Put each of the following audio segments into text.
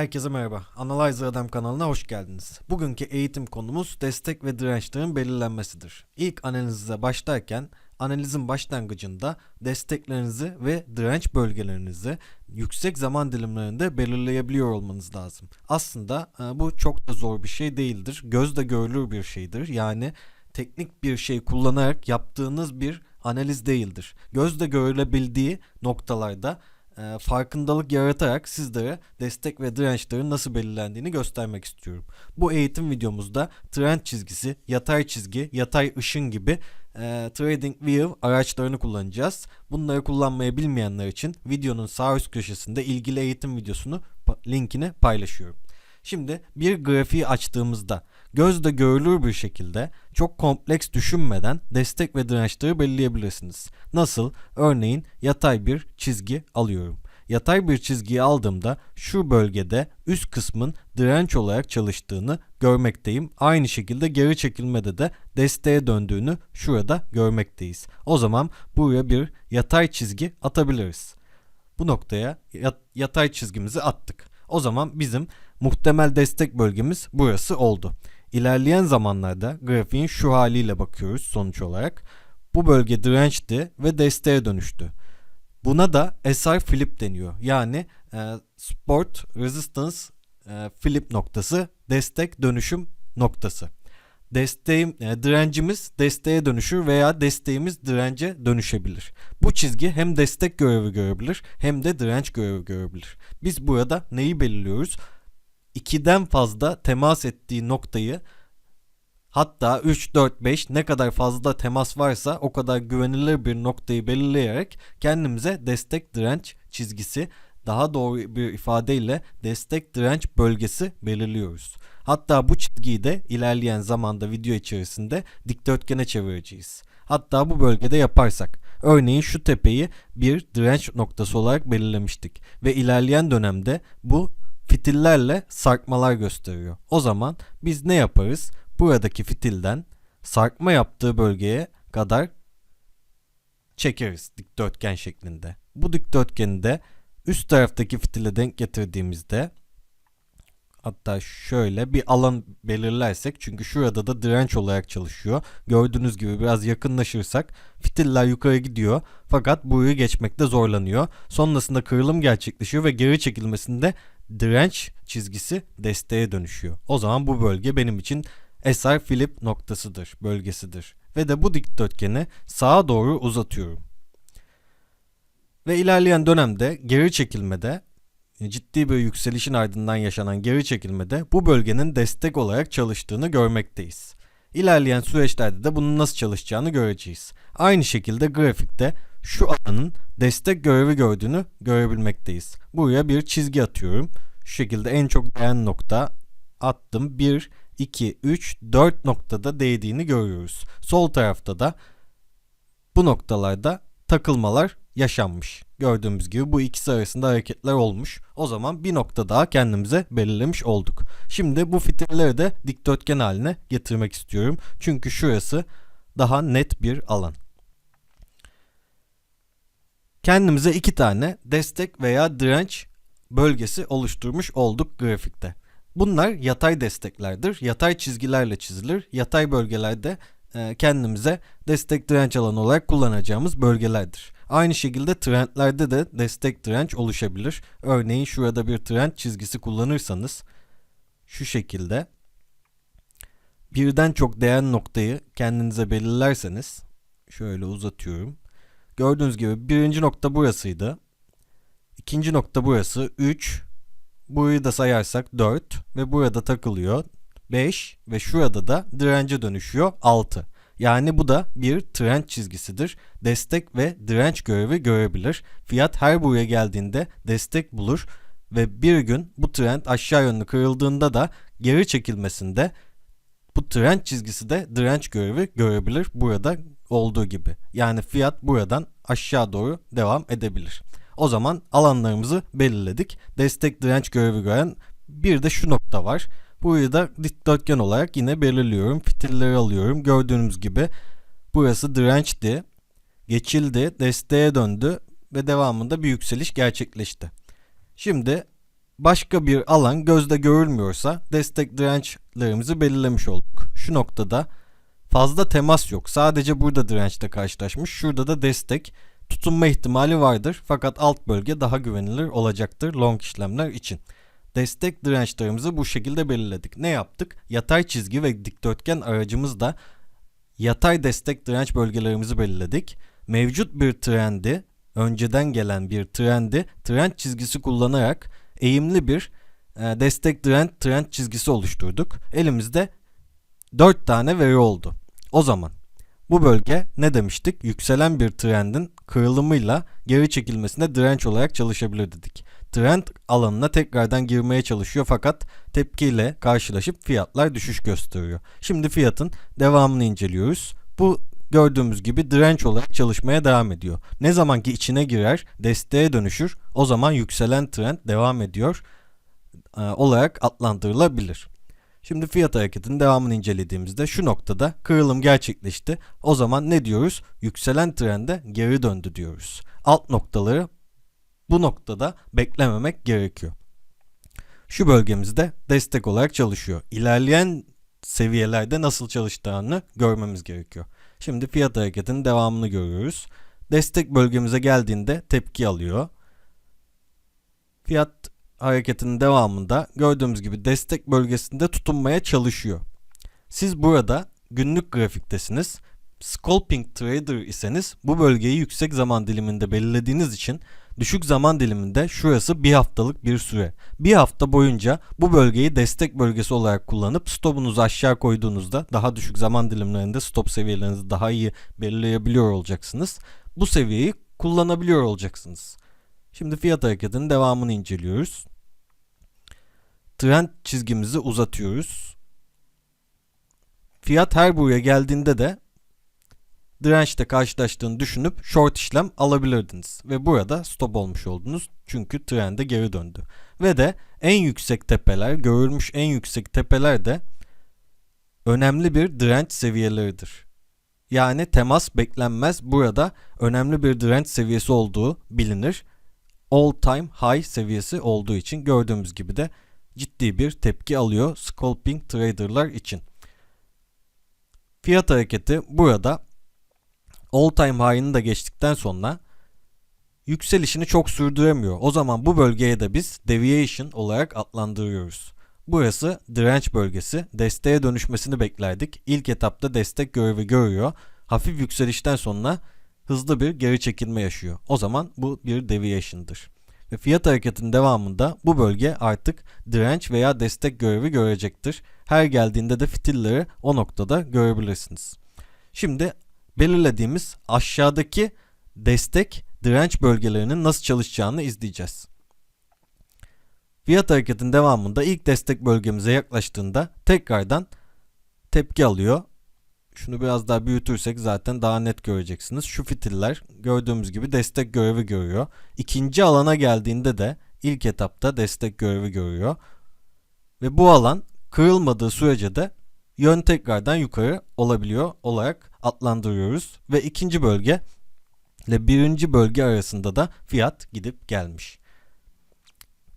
Herkese merhaba. Analyzer Adam kanalına hoş geldiniz. Bugünkü eğitim konumuz destek ve dirençlerin belirlenmesidir. İlk analize başlarken analizin başlangıcında desteklerinizi ve direnç bölgelerinizi yüksek zaman dilimlerinde belirleyebiliyor olmanız lazım. Aslında e, bu çok da zor bir şey değildir. Gözle görülür bir şeydir. Yani teknik bir şey kullanarak yaptığınız bir analiz değildir. Gözle görülebildiği noktalarda e, farkındalık yaratarak sizlere destek ve dirençlerin nasıl belirlendiğini göstermek istiyorum. Bu eğitim videomuzda trend çizgisi, yatay çizgi, yatay ışın gibi e, Trading View araçlarını kullanacağız. Bunları kullanmayı bilmeyenler için videonun sağ üst köşesinde ilgili eğitim videosunu linkini paylaşıyorum. Şimdi bir grafiği açtığımızda gözle görülür bir şekilde çok kompleks düşünmeden destek ve dirençleri belirleyebilirsiniz. Nasıl? Örneğin yatay bir çizgi alıyorum. Yatay bir çizgiyi aldığımda şu bölgede üst kısmın direnç olarak çalıştığını görmekteyim. Aynı şekilde geri çekilmede de desteğe döndüğünü şurada görmekteyiz. O zaman buraya bir yatay çizgi atabiliriz. Bu noktaya yat- yatay çizgimizi attık. O zaman bizim muhtemel destek bölgemiz burası oldu. İlerleyen zamanlarda grafiğin şu haliyle bakıyoruz sonuç olarak. Bu bölge dirençti ve desteğe dönüştü. Buna da SR flip deniyor. Yani e, support resistance e, flip noktası, destek dönüşüm noktası. Desteğim, e, direncimiz desteğe dönüşür veya desteğimiz dirence dönüşebilir. Bu çizgi hem destek görevi görebilir hem de direnç görevi görebilir. Biz burada neyi belirliyoruz? 2'den fazla temas ettiği noktayı hatta 3, 4, 5 ne kadar fazla temas varsa o kadar güvenilir bir noktayı belirleyerek kendimize destek direnç çizgisi daha doğru bir ifadeyle destek direnç bölgesi belirliyoruz. Hatta bu çizgiyi de ilerleyen zamanda video içerisinde dikdörtgene çevireceğiz. Hatta bu bölgede yaparsak örneğin şu tepeyi bir direnç noktası olarak belirlemiştik ve ilerleyen dönemde bu fitillerle sarkmalar gösteriyor. O zaman biz ne yaparız? Buradaki fitilden sarkma yaptığı bölgeye kadar çekeriz dikdörtgen şeklinde. Bu dikdörtgeni de üst taraftaki fitile denk getirdiğimizde hatta şöyle bir alan belirlersek çünkü şurada da direnç olarak çalışıyor. Gördüğünüz gibi biraz yakınlaşırsak fitiller yukarı gidiyor fakat burayı geçmekte zorlanıyor. Sonrasında kırılım gerçekleşiyor ve geri çekilmesinde direnç çizgisi desteğe dönüşüyor. O zaman bu bölge benim için SR flip noktasıdır, bölgesidir. Ve de bu dikdörtgeni sağa doğru uzatıyorum. Ve ilerleyen dönemde geri çekilmede ciddi bir yükselişin ardından yaşanan geri çekilmede bu bölgenin destek olarak çalıştığını görmekteyiz. İlerleyen süreçlerde de bunun nasıl çalışacağını göreceğiz. Aynı şekilde grafikte şu alanın destek görevi gördüğünü görebilmekteyiz. Buraya bir çizgi atıyorum. Şu şekilde en çok değen nokta attım. 1, 2, 3, 4 noktada değdiğini görüyoruz. Sol tarafta da bu noktalarda takılmalar yaşanmış. Gördüğümüz gibi bu ikisi arasında hareketler olmuş. O zaman bir nokta daha kendimize belirlemiş olduk. Şimdi bu fitilleri de dikdörtgen haline getirmek istiyorum. Çünkü şurası daha net bir alan. Kendimize iki tane destek veya direnç bölgesi oluşturmuş olduk grafikte. Bunlar yatay desteklerdir. Yatay çizgilerle çizilir. Yatay bölgelerde e, kendimize destek direnç alanı olarak kullanacağımız bölgelerdir. Aynı şekilde trendlerde de destek direnç oluşabilir. Örneğin şurada bir trend çizgisi kullanırsanız şu şekilde birden çok değen noktayı kendinize belirlerseniz şöyle uzatıyorum. Gördüğünüz gibi birinci nokta burasıydı. İkinci nokta burası 3. Burayı da sayarsak 4 ve burada takılıyor 5 ve şurada da dirence dönüşüyor 6. Yani bu da bir trend çizgisidir. Destek ve direnç görevi görebilir. Fiyat her buraya geldiğinde destek bulur ve bir gün bu trend aşağı yönlü kırıldığında da geri çekilmesinde bu trend çizgisi de direnç görevi görebilir burada olduğu gibi. Yani fiyat buradan aşağı doğru devam edebilir. O zaman alanlarımızı belirledik. Destek direnç görevi gören bir de şu nokta var. Burayı da dikdörtgen olarak yine belirliyorum. Fitilleri alıyorum. Gördüğünüz gibi burası dirençti. Geçildi, desteğe döndü ve devamında bir yükseliş gerçekleşti. Şimdi başka bir alan gözde görülmüyorsa destek dirençlerimizi belirlemiş olduk. Şu noktada fazla temas yok. Sadece burada dirençle karşılaşmış. Şurada da destek tutunma ihtimali vardır. Fakat alt bölge daha güvenilir olacaktır long işlemler için. Destek dirençlerimizi bu şekilde belirledik. Ne yaptık? Yatay çizgi ve dikdörtgen aracımızla yatay destek direnç bölgelerimizi belirledik. Mevcut bir trendi, önceden gelen bir trendi trend çizgisi kullanarak eğimli bir e, destek trend trend çizgisi oluşturduk. Elimizde 4 tane veri oldu. O zaman bu bölge ne demiştik? Yükselen bir trendin kırılımıyla geri çekilmesine direnç olarak çalışabilir dedik. Trend alanına tekrardan girmeye çalışıyor fakat tepkiyle karşılaşıp fiyatlar düşüş gösteriyor. Şimdi fiyatın devamını inceliyoruz. Bu gördüğümüz gibi direnç olarak çalışmaya devam ediyor. Ne zaman ki içine girer, desteğe dönüşür, o zaman yükselen trend devam ediyor e, olarak adlandırılabilir. Şimdi fiyat hareketinin devamını incelediğimizde şu noktada kırılım gerçekleşti. O zaman ne diyoruz? Yükselen trende geri döndü diyoruz. Alt noktaları bu noktada beklememek gerekiyor. Şu bölgemizde destek olarak çalışıyor. İlerleyen seviyelerde nasıl çalıştığını görmemiz gerekiyor. Şimdi fiyat hareketinin devamını görüyoruz. Destek bölgemize geldiğinde tepki alıyor. Fiyat hareketinin devamında gördüğümüz gibi destek bölgesinde tutunmaya çalışıyor. Siz burada günlük grafiktesiniz. Scalping trader iseniz bu bölgeyi yüksek zaman diliminde belirlediğiniz için düşük zaman diliminde şurası bir haftalık bir süre. Bir hafta boyunca bu bölgeyi destek bölgesi olarak kullanıp stopunuzu aşağı koyduğunuzda daha düşük zaman dilimlerinde stop seviyelerinizi daha iyi belirleyebiliyor olacaksınız. Bu seviyeyi kullanabiliyor olacaksınız. Şimdi fiyat hareketinin devamını inceliyoruz. Trend çizgimizi uzatıyoruz. Fiyat her buraya geldiğinde de dirençle karşılaştığını düşünüp short işlem alabilirdiniz. Ve burada stop olmuş oldunuz. Çünkü trende geri döndü. Ve de en yüksek tepeler, görülmüş en yüksek tepeler de önemli bir direnç seviyeleridir. Yani temas beklenmez. Burada önemli bir direnç seviyesi olduğu bilinir. All time high seviyesi olduğu için gördüğümüz gibi de ciddi bir tepki alıyor scalping traderlar için. Fiyat hareketi burada all time high'ını da geçtikten sonra yükselişini çok sürdüremiyor. O zaman bu bölgeye de biz deviation olarak adlandırıyoruz. Burası direnç bölgesi. Desteğe dönüşmesini beklerdik. İlk etapta destek görevi görüyor. Hafif yükselişten sonra hızlı bir geri çekilme yaşıyor. O zaman bu bir deviation'dır. Ve fiyat hareketinin devamında bu bölge artık direnç veya destek görevi görecektir. Her geldiğinde de fitilleri o noktada görebilirsiniz. Şimdi belirlediğimiz aşağıdaki destek direnç bölgelerinin nasıl çalışacağını izleyeceğiz. Fiyat hareketinin devamında ilk destek bölgemize yaklaştığında tekrardan tepki alıyor. Şunu biraz daha büyütürsek zaten daha net göreceksiniz. Şu fitiller gördüğümüz gibi destek görevi görüyor. İkinci alana geldiğinde de ilk etapta destek görevi görüyor. Ve bu alan kırılmadığı sürece de yön tekrardan yukarı olabiliyor olarak adlandırıyoruz. Ve ikinci bölge ile birinci bölge arasında da fiyat gidip gelmiş.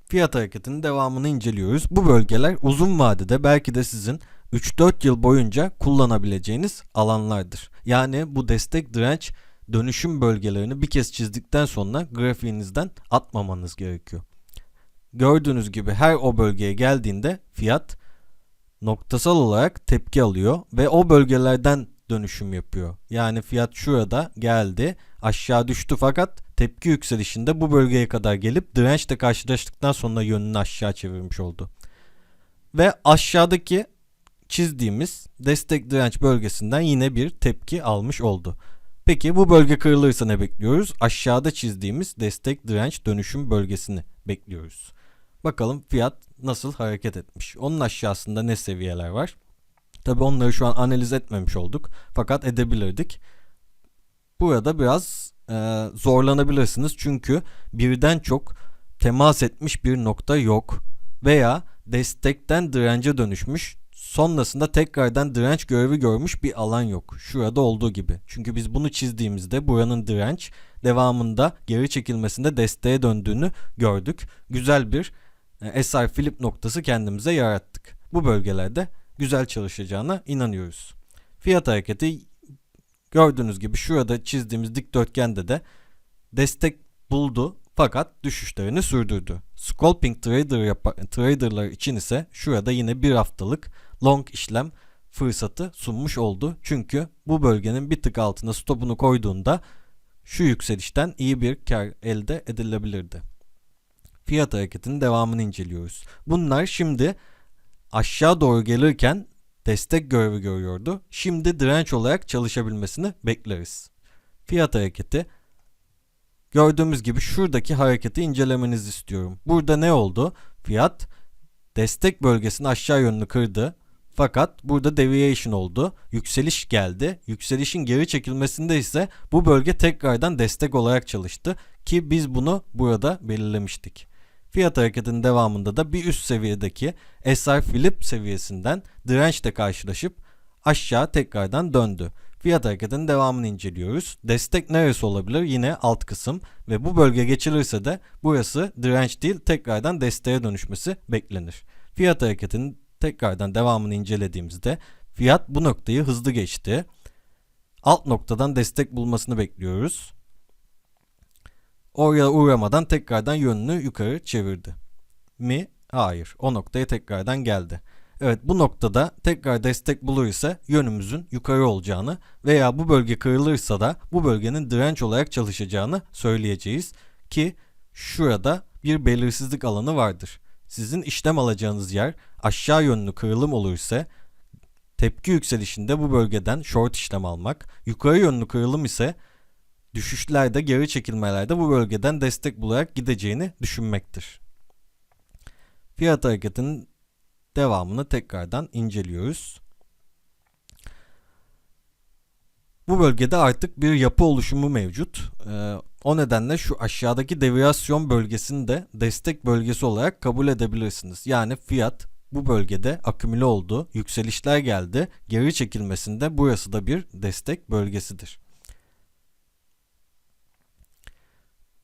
Fiyat hareketinin devamını inceliyoruz. Bu bölgeler uzun vadede belki de sizin 3-4 yıl boyunca kullanabileceğiniz alanlardır. Yani bu destek direnç dönüşüm bölgelerini bir kez çizdikten sonra grafiğinizden atmamanız gerekiyor. Gördüğünüz gibi her o bölgeye geldiğinde fiyat noktasal olarak tepki alıyor ve o bölgelerden dönüşüm yapıyor. Yani fiyat şurada geldi aşağı düştü fakat tepki yükselişinde bu bölgeye kadar gelip dirençle karşılaştıktan sonra yönünü aşağı çevirmiş oldu. Ve aşağıdaki çizdiğimiz destek direnç bölgesinden yine bir tepki almış oldu. Peki bu bölge kırılırsa ne bekliyoruz? Aşağıda çizdiğimiz destek direnç dönüşüm bölgesini bekliyoruz. Bakalım fiyat nasıl hareket etmiş. Onun aşağısında ne seviyeler var? Tabi onları şu an analiz etmemiş olduk. Fakat edebilirdik. Burada biraz e, zorlanabilirsiniz. Çünkü birden çok temas etmiş bir nokta yok. Veya destekten dirence dönüşmüş sonrasında tekrardan direnç görevi görmüş bir alan yok. Şurada olduğu gibi. Çünkü biz bunu çizdiğimizde buranın direnç devamında geri çekilmesinde desteğe döndüğünü gördük. Güzel bir SR flip noktası kendimize yarattık. Bu bölgelerde güzel çalışacağına inanıyoruz. Fiyat hareketi gördüğünüz gibi şurada çizdiğimiz dikdörtgende de destek buldu fakat düşüşlerini sürdürdü. Scalping trader traderlar için ise şurada yine bir haftalık long işlem fırsatı sunmuş oldu. Çünkü bu bölgenin bir tık altına stopunu koyduğunda şu yükselişten iyi bir kar elde edilebilirdi. Fiyat hareketinin devamını inceliyoruz. Bunlar şimdi aşağı doğru gelirken destek görevi görüyordu. Şimdi direnç olarak çalışabilmesini bekleriz. Fiyat hareketi gördüğümüz gibi şuradaki hareketi incelemenizi istiyorum. Burada ne oldu? Fiyat destek bölgesini aşağı yönlü kırdı. Fakat burada deviation oldu. Yükseliş geldi. Yükselişin geri çekilmesinde ise bu bölge tekrardan destek olarak çalıştı ki biz bunu burada belirlemiştik. Fiyat hareketinin devamında da bir üst seviyedeki SR Flip seviyesinden dirençle karşılaşıp aşağı tekrardan döndü. Fiyat hareketinin devamını inceliyoruz. Destek neresi olabilir? Yine alt kısım ve bu bölge geçilirse de burası direnç değil tekrardan desteğe dönüşmesi beklenir. Fiyat hareketinin tekrardan devamını incelediğimizde fiyat bu noktayı hızlı geçti. Alt noktadan destek bulmasını bekliyoruz. Oraya uğramadan tekrardan yönünü yukarı çevirdi. Mi? Hayır. O noktaya tekrardan geldi. Evet bu noktada tekrar destek bulur ise yönümüzün yukarı olacağını veya bu bölge kırılırsa da bu bölgenin direnç olarak çalışacağını söyleyeceğiz ki şurada bir belirsizlik alanı vardır. Sizin işlem alacağınız yer aşağı yönlü kırılım olursa tepki yükselişinde bu bölgeden short işlem almak, yukarı yönlü kırılım ise düşüşlerde geri çekilmelerde bu bölgeden destek bularak gideceğini düşünmektir. Fiyat hareketinin devamını tekrardan inceliyoruz. Bu bölgede artık bir yapı oluşumu mevcut. Ee, o nedenle şu aşağıdaki deviyasyon bölgesini de destek bölgesi olarak kabul edebilirsiniz. Yani fiyat bu bölgede akümüle oldu, yükselişler geldi, geri çekilmesinde burası da bir destek bölgesidir.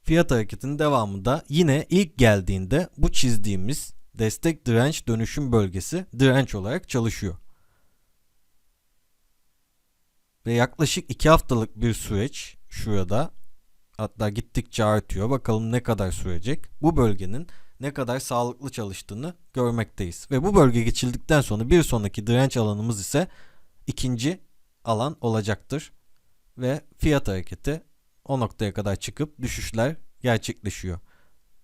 Fiyat hareketinin devamında yine ilk geldiğinde bu çizdiğimiz destek direnç dönüşüm bölgesi direnç olarak çalışıyor. Ve yaklaşık 2 haftalık bir süreç şurada hatta gittikçe artıyor. Bakalım ne kadar sürecek. Bu bölgenin ne kadar sağlıklı çalıştığını görmekteyiz. Ve bu bölge geçildikten sonra bir sonraki direnç alanımız ise ikinci alan olacaktır. Ve fiyat hareketi o noktaya kadar çıkıp düşüşler gerçekleşiyor.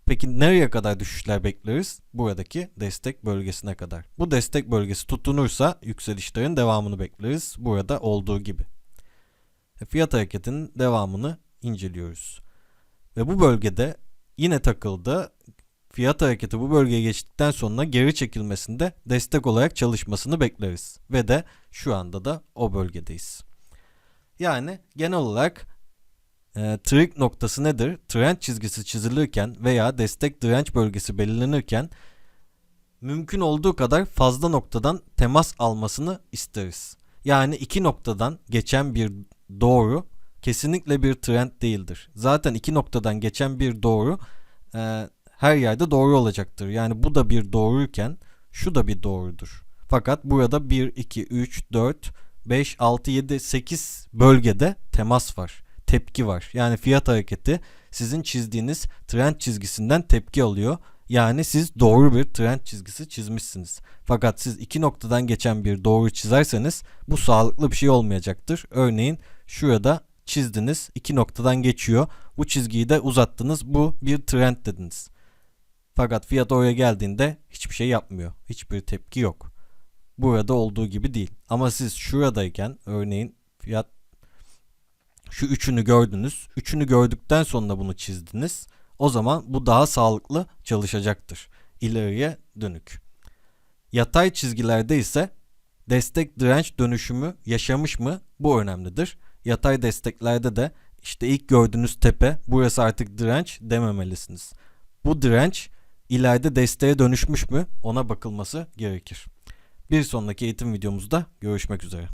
Peki nereye kadar düşüşler bekleriz? Buradaki destek bölgesine kadar. Bu destek bölgesi tutunursa yükselişlerin devamını bekleriz. Burada olduğu gibi. E, fiyat hareketinin devamını inceliyoruz. Ve bu bölgede yine takıldı. Fiyat hareketi bu bölgeye geçtikten sonra geri çekilmesinde destek olarak çalışmasını bekleriz. Ve de şu anda da o bölgedeyiz. Yani genel olarak e, trik noktası nedir? Trend çizgisi çizilirken veya destek direnç bölgesi belirlenirken mümkün olduğu kadar fazla noktadan temas almasını isteriz. Yani iki noktadan geçen bir doğru kesinlikle bir trend değildir. Zaten iki noktadan geçen bir doğru e, her yerde doğru olacaktır. Yani bu da bir doğruyken şu da bir doğrudur. Fakat burada 1, 2, 3, 4, 5, 6, 7, 8 bölgede temas var tepki var. Yani fiyat hareketi sizin çizdiğiniz trend çizgisinden tepki alıyor. Yani siz doğru bir trend çizgisi çizmişsiniz. Fakat siz iki noktadan geçen bir doğru çizerseniz bu sağlıklı bir şey olmayacaktır. Örneğin şurada çizdiniz iki noktadan geçiyor. Bu çizgiyi de uzattınız. Bu bir trend dediniz. Fakat fiyat oraya geldiğinde hiçbir şey yapmıyor. Hiçbir tepki yok. Burada olduğu gibi değil. Ama siz şuradayken örneğin fiyat şu üçünü gördünüz. Üçünü gördükten sonra bunu çizdiniz. O zaman bu daha sağlıklı çalışacaktır. İleriye dönük. Yatay çizgilerde ise destek direnç dönüşümü yaşamış mı? Bu önemlidir. Yatay desteklerde de işte ilk gördüğünüz tepe burası artık direnç dememelisiniz. Bu direnç ileride desteğe dönüşmüş mü ona bakılması gerekir. Bir sonraki eğitim videomuzda görüşmek üzere.